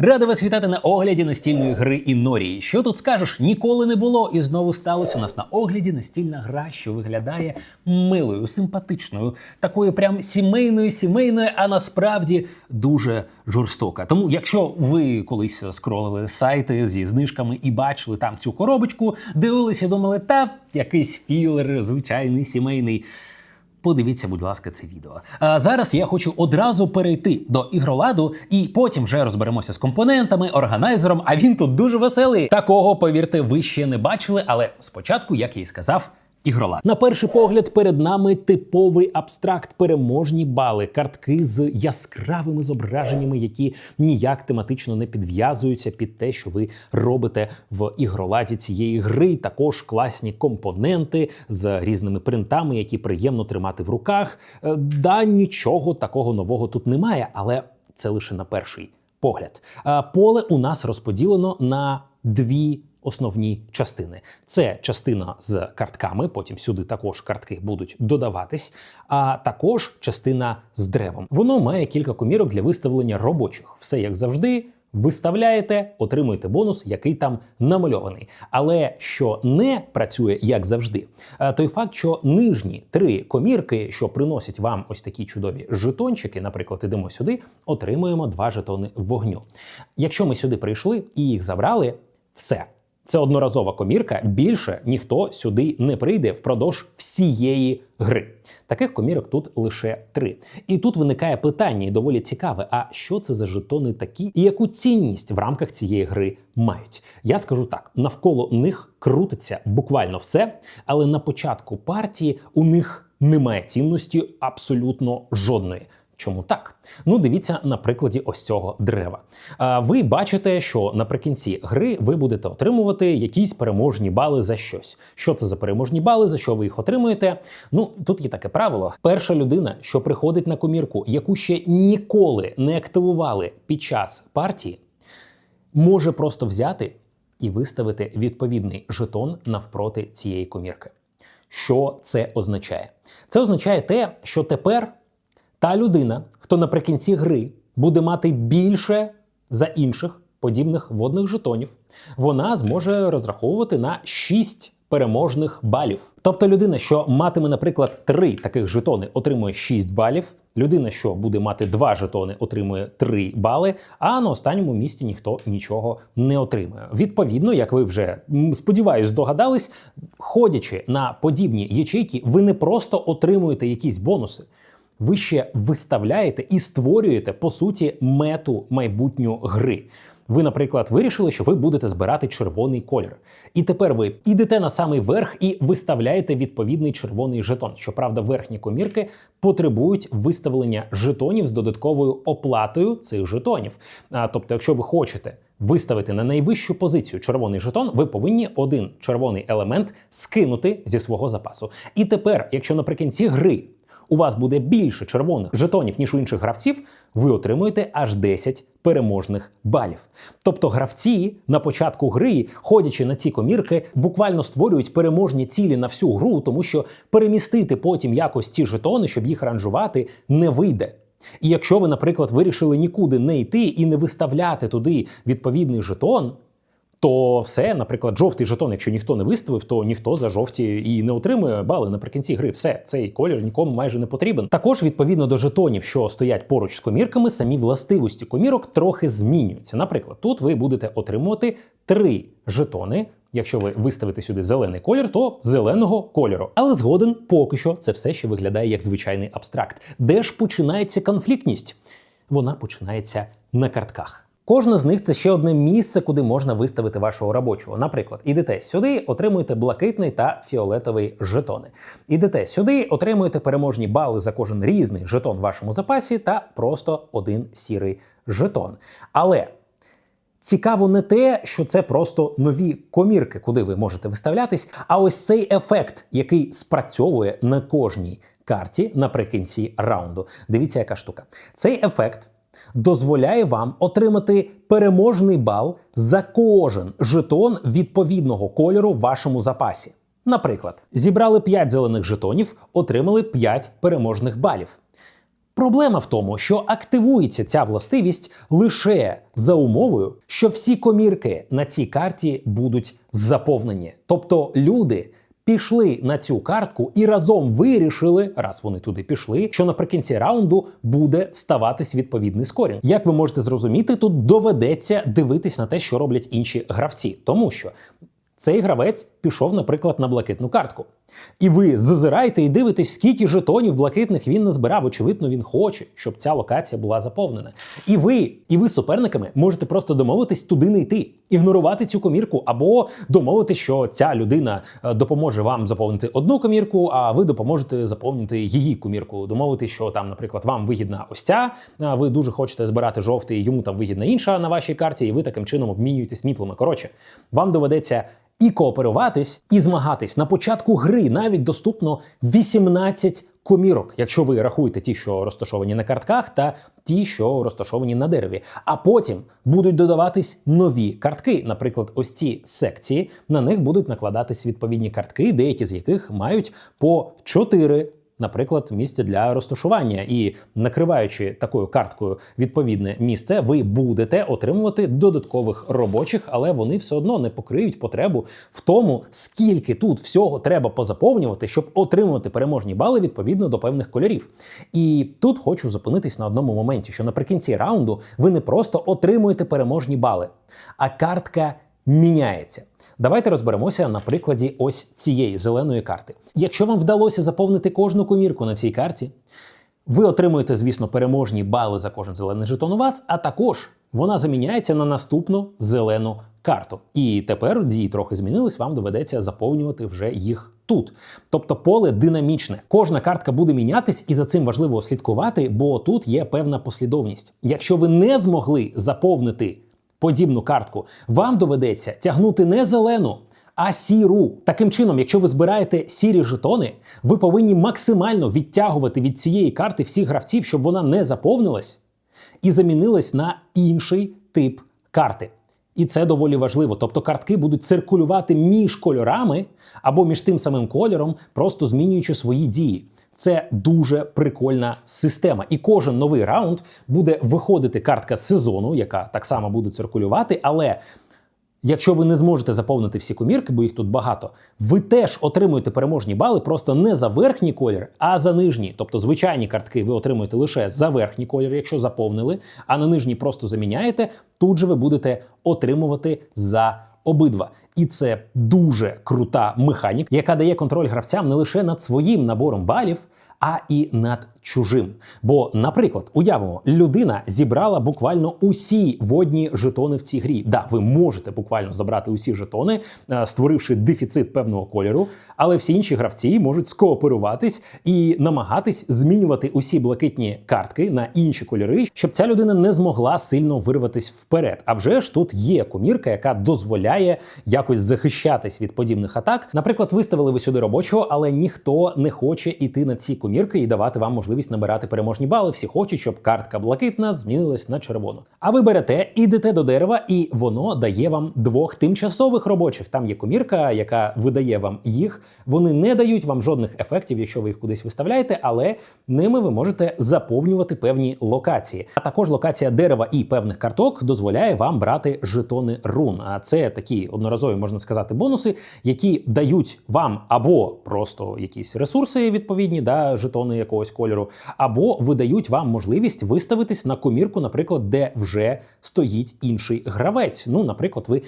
Рада вас вітати на огляді настільної гри Інорії. Що тут скажеш? Ніколи не було, і знову сталося у нас на огляді настільна гра, що виглядає милою, симпатичною, такою прям сімейною, сімейною, а насправді дуже жорстока. Тому, якщо ви колись скролили сайти зі знижками і бачили там цю коробочку, дивилися думали, та якийсь філер, звичайний сімейний. Подивіться, будь ласка, це відео. А зараз я хочу одразу перейти до ігроладу, і потім вже розберемося з компонентами, органайзером. А він тут дуже веселий. Такого, повірте, ви ще не бачили. Але спочатку, як я і сказав. Ігролад. На перший погляд, перед нами типовий абстракт, переможні бали, картки з яскравими зображеннями, які ніяк тематично не підв'язуються під те, що ви робите в ігроладі цієї гри. Також класні компоненти з різними принтами, які приємно тримати в руках. Е, Да, нічого такого нового тут немає, але це лише на перший погляд. Е, Поле у нас розподілено на дві основні частини. Це частина з картками, потім сюди також картки будуть додаватись, а також частина з древом. Воно має кілька комірок для виставлення робочих. Все як завжди. Виставляєте, отримуєте бонус, який там намальований. Але що не працює як завжди, е, той факт, що нижні три комірки, що приносять вам ось такі чудові жетончики, наприклад, ідемо сюди, отримуємо два жетони вогню. Якщо ми сюди прийшли і їх забрали, все. Це одноразова комірка. Більше ніхто сюди не прийде впродовж всієї гри. Таких комірок тут лише три. І тут виникає питання, і доволі цікаве: а що це за жетони такі, і яку цінність в рамках цієї гри мають? Я скажу так: навколо них крутиться буквально все, але на початку партії у них немає цінності абсолютно жодної. Чому так? Ну, дивіться на прикладі ось цього дерева. Ви бачите, що наприкінці гри ви будете отримувати якісь переможні бали за щось. Що це за переможні бали, за що ви їх отримуєте? Ну тут є таке правило: перша людина, що приходить на комірку, яку ще ніколи не активували під час партії, може просто взяти і виставити відповідний жетон навпроти цієї комірки. Що це означає? Це означає те, що тепер та людина, хто наприкінці гри буде мати більше за інших подібних водних жетонів, вона зможе розраховувати на 6 переможних балів. Тобто людина, що матиме, наприклад, 3 таких жетони, отримує 6 балів. Людина, що буде мати 2 жетони, отримує 3 бали. А на останньому місці ніхто нічого не отримує. Відповідно, як ви вже сподіваюсь, здогадались, ходячи на подібні ячейки, ви не просто отримуєте якісь бонуси ви ще виставляєте і створюєте по суті мету майбутньої гри. Ви, наприклад, вирішили, що ви будете збирати червоний колір. І тепер ви йдете на самий верх і виставляєте відповідний червоний жетон. Щоправда, верхні комірки потребують виставлення жетонів з додатковою оплатою цих жетонів. А, тобто, якщо ви хочете виставити на найвищу позицію червоний жетон, ви повинні один червоний елемент скинути зі свого запасу. І тепер, якщо наприкінці гри у вас буде більше червоних жетонів, ніж у інших гравців, ви отримуєте аж 10 переможних балів. Тобто гравці на початку гри, ходячи на ці комірки, буквально створюють переможні цілі на всю гру, тому що перемістити потім якось ці жетони, щоб їх ранжувати, не вийде. І якщо ви, наприклад, вирішили нікуди не йти і не виставляти туди відповідний жетон, то все, наприклад, жовтий жетон, якщо ніхто не виставив, то ніхто за жовті і не отримує бали наприкінці гри. Все, цей колір нікому майже не потрібен. Також відповідно до жетонів, що стоять поруч з комірками, самі властивості комірок трохи змінюються. Наприклад, тут ви будете отримувати три жетони. Якщо ви виставите сюди зелений колір, то зеленого кольору. Але згоден, поки що це все ще виглядає як звичайний абстракт. Де ж починається конфліктність? Вона починається на картках. Кожна з них це ще одне місце, куди можна виставити вашого робочого. Наприклад, ідете сюди, отримуєте блакитний та фіолетовий жетони. Ідете сюди, отримуєте переможні бали за кожен різний жетон в вашому запасі та просто один сірий жетон. Але цікаво не те, що це просто нові комірки, куди ви можете виставлятись, а ось цей ефект, який спрацьовує на кожній карті наприкінці раунду. Дивіться, яка штука. Цей ефект дозволяє вам отримати переможний бал за кожен жетон відповідного кольору в вашому запасі. Наприклад, зібрали 5 зелених жетонів, отримали 5 переможних балів. Проблема в тому, що активується ця властивість лише за умовою, що всі комірки на цій карті будуть заповнені. Тобто люди пішли на цю картку і разом вирішили, раз вони туди пішли, що наприкінці раунду буде ставатись відповідний скорінг. Як ви можете зрозуміти, тут доведеться дивитись на те, що роблять інші гравці, тому що. Цей гравець пішов, наприклад, на блакитну картку. І ви зазираєте і дивитесь, скільки жетонів блакитних він назбирав. Очевидно, він хоче, щоб ця локація була заповнена. І ви, і ви з суперниками можете просто домовитись туди не йти, ігнорувати цю комірку, або домовитись, що ця людина е, допоможе вам заповнити одну комірку, а ви допоможете заповнити її комірку. Домовитись, що там, наприклад, вам вигідна ось ця, ви дуже хочете збирати жовтий, йому там вигідна інша на вашій карті, і ви таким чином обмінюєтесь міплами. Коротше, вам доведеться і кооперуватись, і змагатись. На початку гри навіть доступно 18 комірок, якщо ви рахуєте ті, що розташовані на картках, та ті, що розташовані на дереві. А потім будуть додаватись нові картки. Наприклад, ось ці секції на них будуть накладатись відповідні картки, деякі з яких мають по 4 Наприклад, місце для розташування, і накриваючи такою карткою відповідне місце, ви будете отримувати додаткових робочих, але вони все одно не покриють потребу в тому, скільки тут всього треба позаповнювати, щоб отримувати переможні бали відповідно до певних кольорів. І тут хочу зупинитись на одному моменті, що наприкінці раунду ви не просто отримуєте переможні бали, а картка міняється. Давайте розберемося на прикладі ось цієї зеленої карти. Якщо вам вдалося заповнити кожну комірку на цій карті, ви отримуєте, звісно, переможні бали за кожен зелений жетон у вас, а також вона заміняється на наступну зелену карту. І тепер дії трохи змінились, вам доведеться заповнювати вже їх тут. Тобто поле динамічне. Кожна картка буде мінятись, і за цим важливо слідкувати, бо тут є певна послідовність. Якщо ви не змогли заповнити подібну картку, вам доведеться тягнути не зелену, а сіру. Таким чином, якщо ви збираєте сірі жетони, ви повинні максимально відтягувати від цієї карти всіх гравців, щоб вона не заповнилась і замінилась на інший тип карти. І це доволі важливо. Тобто картки будуть циркулювати між кольорами або між тим самим кольором, просто змінюючи свої дії. Це дуже прикольна система. І кожен новий раунд буде виходити картка сезону, яка так само буде циркулювати. Але якщо ви не зможете заповнити всі комірки, бо їх тут багато, ви теж отримуєте переможні бали просто не за верхній колір, а за нижній. Тобто звичайні картки ви отримуєте лише за верхній колір, якщо заповнили, а на нижній просто заміняєте. Тут же ви будете отримувати за обидва. І це дуже крута механіка, яка дає контроль гравцям не лише над своїм набором балів, а і над чужим. Бо, наприклад, уявимо, людина зібрала буквально усі водні жетони в цій грі. Да, ви можете буквально забрати усі жетони, е, створивши дефіцит певного кольору, але всі інші гравці можуть скооперуватись і намагатись змінювати усі блакитні картки на інші кольори, щоб ця людина не змогла сильно вирватись вперед. А вже ж тут є комірка, яка дозволяє якось захищатись від подібних атак. Наприклад, виставили ви сюди робочого, але ніхто не хоче іти на ці комірки і давати вам можливість набирати переможні бали. Всі хочуть, щоб картка блакитна змінилась на червону. А ви берете, ідете до дерева, і воно дає вам двох тимчасових робочих. Там є комірка, яка видає вам їх. Вони не дають вам жодних ефектів, якщо ви їх кудись виставляєте, але ними ви можете заповнювати певні локації. А також локація дерева і певних карток дозволяє вам брати жетони рун. А це такі одноразові, можна сказати, бонуси, які дають вам або просто якісь ресурси відповідні, да, жетони якогось кольору, або видають вам можливість виставитись на комірку, наприклад, де вже стоїть інший гравець. Ну, наприклад, ви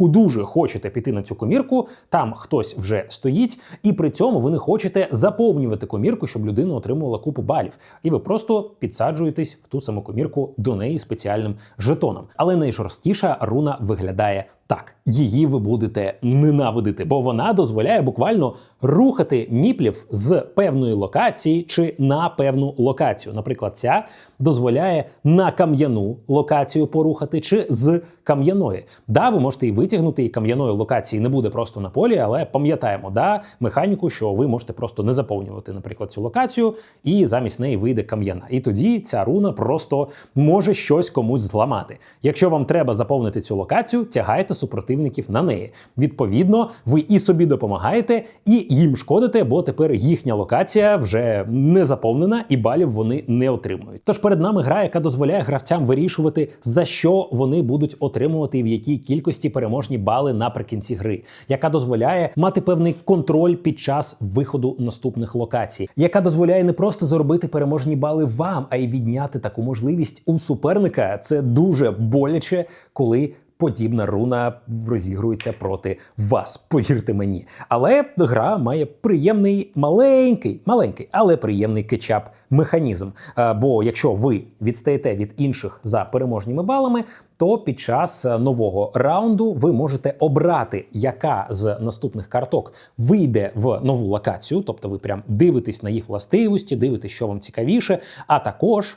дуже хочете піти на цю комірку, там хтось вже стоїть, і при цьому ви не хочете заповнювати комірку, щоб людина отримувала купу балів. І ви просто підсаджуєтесь в ту саму комірку до неї спеціальним жетоном. Але найжорсткіша руна виглядає. Так, її ви будете ненавидити, бо вона дозволяє буквально рухати міплів з певної локації чи на певну локацію. Наприклад, ця дозволяє на кам'яну локацію порухати чи з кам'яної. Да, ви можете і витягнути, і кам'яної локації не буде просто на полі, але пам'ятаємо да, механіку, що ви можете просто не заповнювати, наприклад, цю локацію, і замість неї вийде кам'яна. І тоді ця руна просто може щось комусь зламати. Якщо вам треба заповнити цю локацію, тягайте супротивників на неї. Відповідно, ви і собі допомагаєте, і їм шкодите, бо тепер їхня локація вже не заповнена, і балів вони не отримують. Тож перед нами гра, яка дозволяє гравцям вирішувати, за що вони будуть отримувати і в якій кількості переможні бали наприкінці гри, яка дозволяє мати певний контроль під час виходу наступних локацій, яка дозволяє не просто заробити переможні бали вам, а й відняти таку можливість у суперника. Це дуже боляче, коли. Подібна руна розігрується проти вас, повірте мені. Але гра має приємний маленький, маленький, але приємний кетчап механізм. Е, Бо якщо ви відстаєте від інших за переможніми балами, то під час е, нового раунду ви можете обрати, яка з наступних карток вийде в нову локацію, тобто ви прям дивитесь на їх властивості, дивитесь, що вам цікавіше, а також.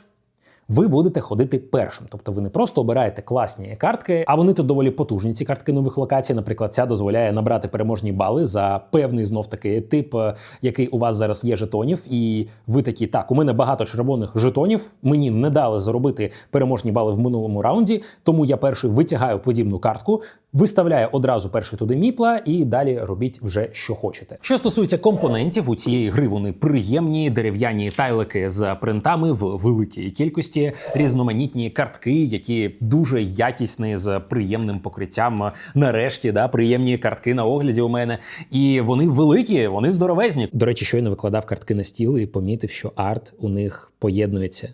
Ви будете ходити першим, тобто ви не просто обираєте класні картки, а вони тут доволі потужні. Ці картки нових локацій. Наприклад, ця дозволяє набрати переможні бали за певний знов таки тип, е, який у вас зараз є жетонів. І ви такі, так, у мене багато червоних жетонів. Мені не дали заробити переможні бали в минулому раунді, тому я перший витягаю подібну картку. Виставляю одразу перший туди міпла і далі робіть вже що хочете. Що стосується компонентів, у цієї гри вони приємні дерев'яні тайлики з принтами в великій кількості, різноманітні картки, які дуже якісні з приємним покриттям. Нарешті, да, приємні картки на огляді у мене. І вони великі, вони здоровезні. До речі, щойно викладав картки на стіл і помітив, що арт у них поєднується.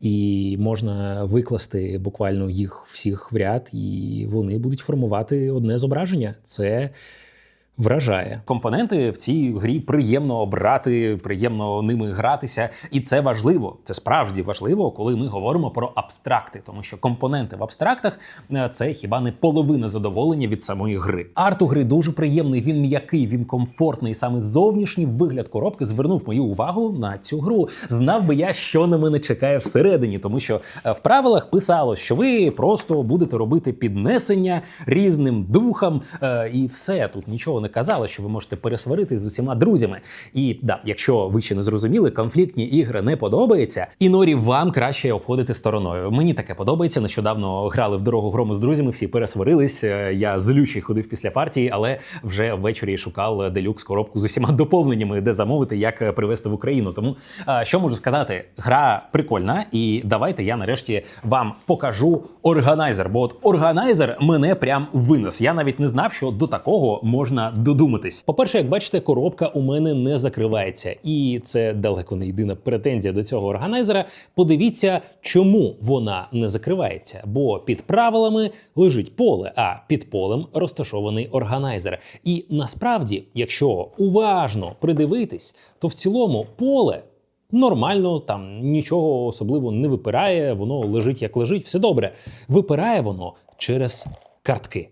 І можна викласти буквально їх всіх в ряд, і вони будуть формувати одне зображення. Це вражає. Компоненти в цій грі приємно обрати, приємно ними гратися, і це важливо. Це справді важливо, коли ми говоримо про абстракти, тому що компоненти в абстрактах е, це хіба не половина задоволення від самої гри. Арт у гри дуже приємний, він м'який, він комфортний. Саме зовнішній вигляд коробки звернув мою увагу на цю гру. Знав би я, що на мене чекає всередині, тому що е, в правилах писало, що ви просто будете робити піднесення різним духам, е, і все тут нічого не казало, що ви можете пересваритись з усіма друзями. І да, якщо ви ще не зрозуміли, конфліктні ігри не подобаються, і норі вам краще обходити стороною. Мені таке подобається. Нещодавно грали в дорогу грому з друзями, всі пересварились. Е, Я злючий ходив після партії, але вже ввечері шукав делюкс коробку з усіма доповненнями, де замовити, як привезти в Україну. Тому е, що можу сказати, гра прикольна, і давайте я нарешті вам покажу органайзер. Бо от органайзер мене прям винес. Я навіть не знав, що до такого можна додуматись. По-перше, як бачите, коробка у мене не закривається, і це далеко не єдина претензія до цього органайзера. Подивіться, чому вона не закривається. Бо під правилами лежить поле, а під полем розташований органайзер. І насправді, якщо уважно придивитись, то в цілому поле. Нормально, там нічого особливо не випирає, воно лежить як лежить, все добре. Випирає воно через картки.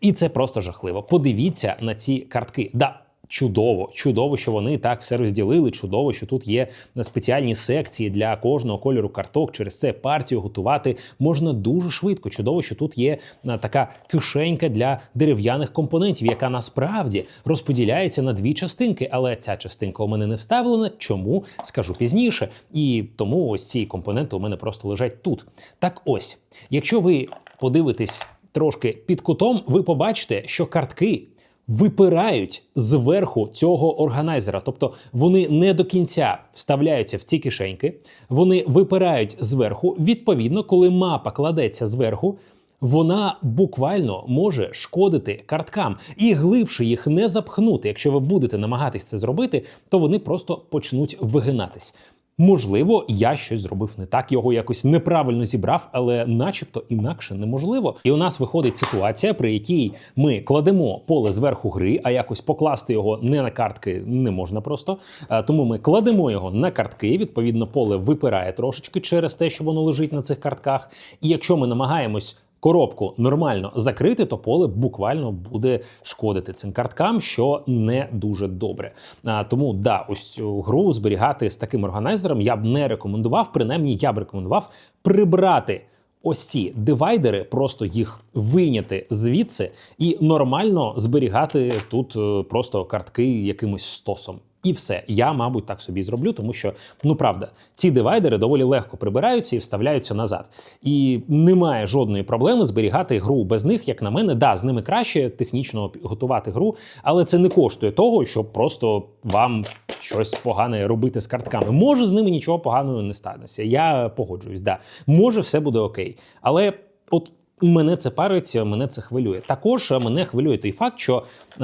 І це просто жахливо. Подивіться на ці картки. Да, чудово, чудово, що вони так все розділили. Чудово, що тут є спеціальні секції для кожного кольору карток. Через це партію готувати можна дуже швидко. Чудово, що тут є така кишенька для дерев'яних компонентів, яка насправді розподіляється на дві частинки. Але ця частинка у мене не вставлена. Чому скажу пізніше? І тому ось ці компоненти у мене просто лежать тут. Так ось, якщо ви подивитесь трошки під кутом, ви побачите, що картки випирають зверху цього органайзера. Тобто вони не до кінця вставляються в ці кишеньки, вони випирають зверху. Відповідно, коли мапа кладеться зверху. Вона буквально може шкодити карткам і глибше їх не запхнути. Якщо ви будете намагатись це зробити, то вони просто почнуть вигинатись. Можливо, я щось зробив не так, його якось неправильно зібрав, але начебто інакше неможливо. І у нас виходить ситуація, при якій ми кладемо поле зверху гри, а якось покласти його не на картки не можна просто. Тому ми кладемо його на картки. Відповідно, поле випирає трошечки через те, що воно лежить на цих картках. І якщо ми намагаємось коробку нормально закрити, то поле буквально буде шкодити цим карткам, що не дуже добре. А, Тому да, ось цю гру зберігати з таким органайзером я б не рекомендував. Принаймні, я б рекомендував прибрати. Ось ці дивайдери, просто їх вийняти звідси і нормально зберігати тут е, просто картки якимось стосом. І все, я, мабуть, так собі зроблю, тому що ну правда, ці дивайдери доволі легко прибираються і вставляються назад. І немає жодної проблеми зберігати гру без них, як на мене. Да, з ними краще технічно готувати гру, але це не коштує того, щоб просто вам щось погане робити з картками. Може, з ними нічого поганого не станеться. Я погоджуюсь, да. Може, все буде окей. Але от. Мене це парить, мене це хвилює. Також мене хвилює той факт, що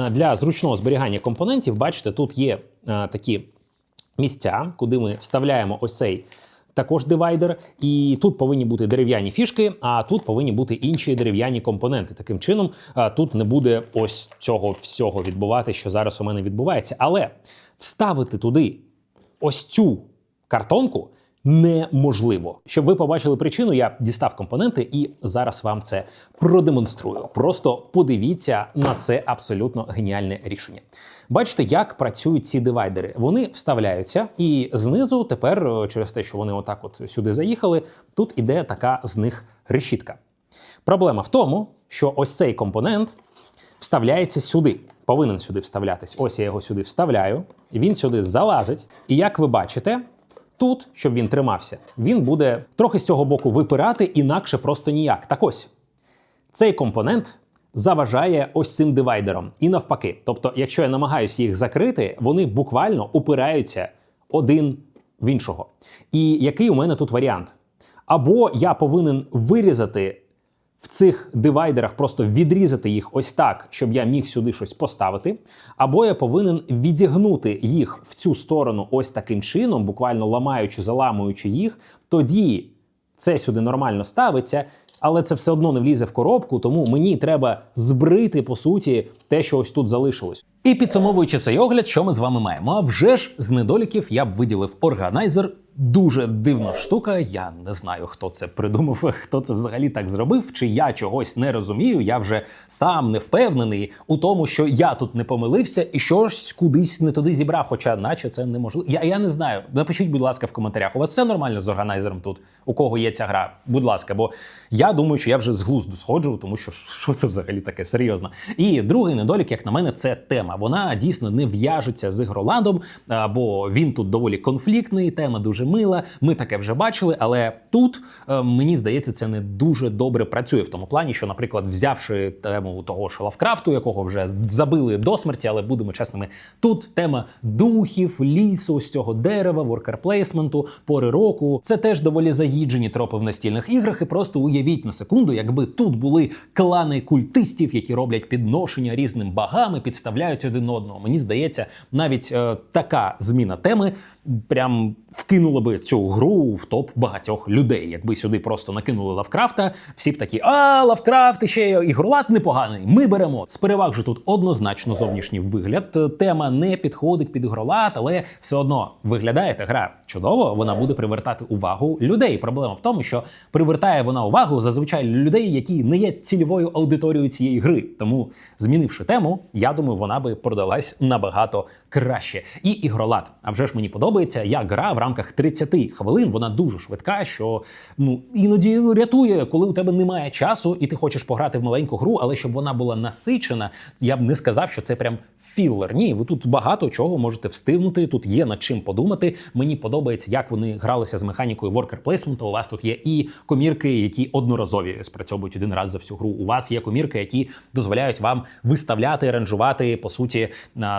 для зручного зберігання компонентів, бачите, тут є такі місця, куди ми вставляємо ось цей також дивайдер, і тут повинні бути дерев'яні фішки, а тут повинні бути інші дерев'яні компоненти. Таким чином, а, тут не буде ось цього всього відбувати, що зараз у мене відбувається. Але вставити туди ось цю картонку. Неможливо, щоб ви побачили причину, я дістав компоненти і зараз вам це продемонструю. Просто подивіться на це абсолютно геніальне рішення. Бачите, як працюють ці дивайдери. Вони вставляються, і знизу тепер, е, через те, що вони отак от сюди заїхали, тут іде така з них решітка. Проблема в тому, що ось цей компонент вставляється сюди. Повинен сюди вставлятись. Ось я його сюди вставляю, він сюди залазить. І як ви бачите, тут, щоб він тримався, він буде трохи з цього боку випирати, інакше просто ніяк. Так ось цей компонент заважає ось цим дивайдером. І навпаки. Тобто, якщо я намагаюся їх закрити, вони буквально упираються один в іншого. І який у мене тут варіант? Або я повинен вирізати в цих дивайдерах, просто відрізати їх ось так, щоб я міг сюди щось поставити. Або я повинен відігнути їх в цю сторону ось таким чином, буквально ламаючи, заламуючи їх. Тоді це сюди нормально ставиться, але це все одно не влізе в коробку, тому мені треба збрити по суті те, що ось тут залишилось. І підсумовуючи цей огляд, що ми з вами маємо? А вже ж з недоліків я б виділив органайзер. Дуже дивна штука. Я не знаю, хто це придумав, хто це взагалі так зробив. Чи я чогось не розумію. Я вже сам не впевнений у тому, що я тут не помилився і щось кудись не туди зібрав. Хоча, наче це неможливо. Я я не знаю. Напишіть, будь ласка, в коментарях. У вас все нормально з органайзером тут, у кого є ця гра. Будь ласка, бо я думаю, що я вже з глузду сходжу, тому що що це взагалі таке серйозно. І другий недолік, як на мене, це тема. Вона дійсно не в'яжеться з ігроландом, бо він тут доволі конфліктний. Тема дуже мила. Ми таке вже бачили, але тут е, мені здається, це не дуже добре працює в тому плані, що, наприклад, взявши тему того ж Лавкрафту, якого вже забили до смерті, але будемо чесними, тут тема духів, лісу, ось цього дерева, воркерплейсменту, пори року. Це теж доволі заїджені тропи в настільних іграх. І просто уявіть на секунду, якби тут були клани культистів, які роблять підношення різним багам і підставляють один одного. Мені здається, навіть е, така зміна теми прям вкинула би цю гру в топ багатьох людей. Якби сюди просто накинули Лавкрафта, всі б такі, а Лавкрафт ще ігролад непоганий. Ми беремо. З переваг же тут однозначно зовнішній вигляд. Тема не підходить під ігролад, але все одно виглядає та гра чудово. Вона буде привертати увагу людей. Проблема в тому, що привертає вона увагу зазвичай людей, які не є цільовою аудиторією цієї гри. Тому, змінивши тему, я думаю, вона би продалась набагато краще. І ігролад. А вже ж мені подобається, як гра в рамках 30 хвилин. Вона дуже швидка, що ну іноді рятує, коли у тебе немає часу, і ти хочеш пограти в маленьку гру, але щоб вона була насичена, я б не сказав, що це прям філлер. Ні, ви тут багато чого можете встигнути. Тут є над чим подумати. Мені подобається, як вони гралися з механікою worker placement. У вас тут є і комірки, які одноразові спрацьовують один раз за всю гру. У вас є комірки, які дозволяють вам виставляти, аранжувати по суті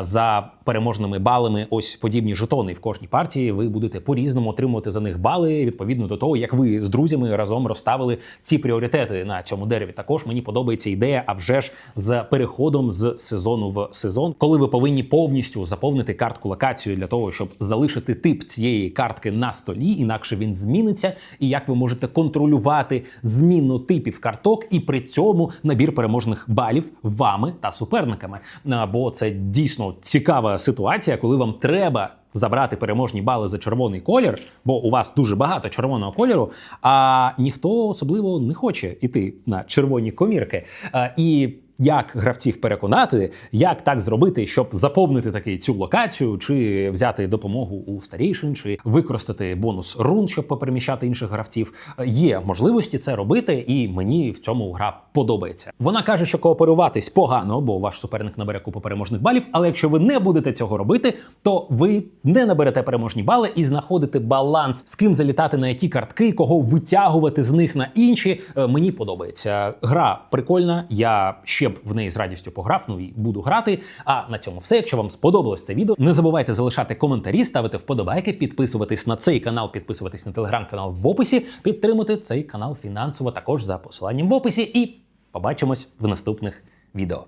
за переможними балами. Ось подібні жетони в кожній партії. Ви будете по різному отримувати за них бали відповідно до того, як ви з друзями разом розставили ці пріоритети на цьому дереві. Також мені подобається ідея, а вже ж з переходом з сезону в сезон, коли ви повинні повністю заповнити картку локацію для того, щоб залишити тип цієї картки на столі, інакше він зміниться. І як ви можете контролювати зміну типів карток, і при цьому набір переможних балів вами та суперниками. Бо це дійсно цікава ситуація, коли вам треба забрати переможні бали за червоний колір, бо у вас дуже багато червоного кольору, а ніхто особливо не хоче іти на червоні комірки. І як гравців переконати, як так зробити, щоб заповнити таки цю локацію, чи взяти допомогу у старейшин, чи використати бонус рун, щоб попереміщати інших гравців. Є можливості це робити, і мені в цьому гра подобається. Вона каже, що кооперуватись погано, бо ваш суперник набере купу переможних балів. Але якщо ви не будете цього робити, то ви не наберете переможні бали і знаходите баланс, з ким залітати на які картки, кого витягувати з них на інші. Е, Мені подобається. Гра прикольна. Я ще б в неї з радістю пограв. Ну і буду грати. А на цьому все. Якщо вам сподобалось це відео, не забувайте залишати коментарі, ставити вподобайки, підписуватись на цей канал, підписуватись на телеграм-канал в описі, підтримати цей канал фінансово також за посиланням в описі. І побачимось в наступних відео.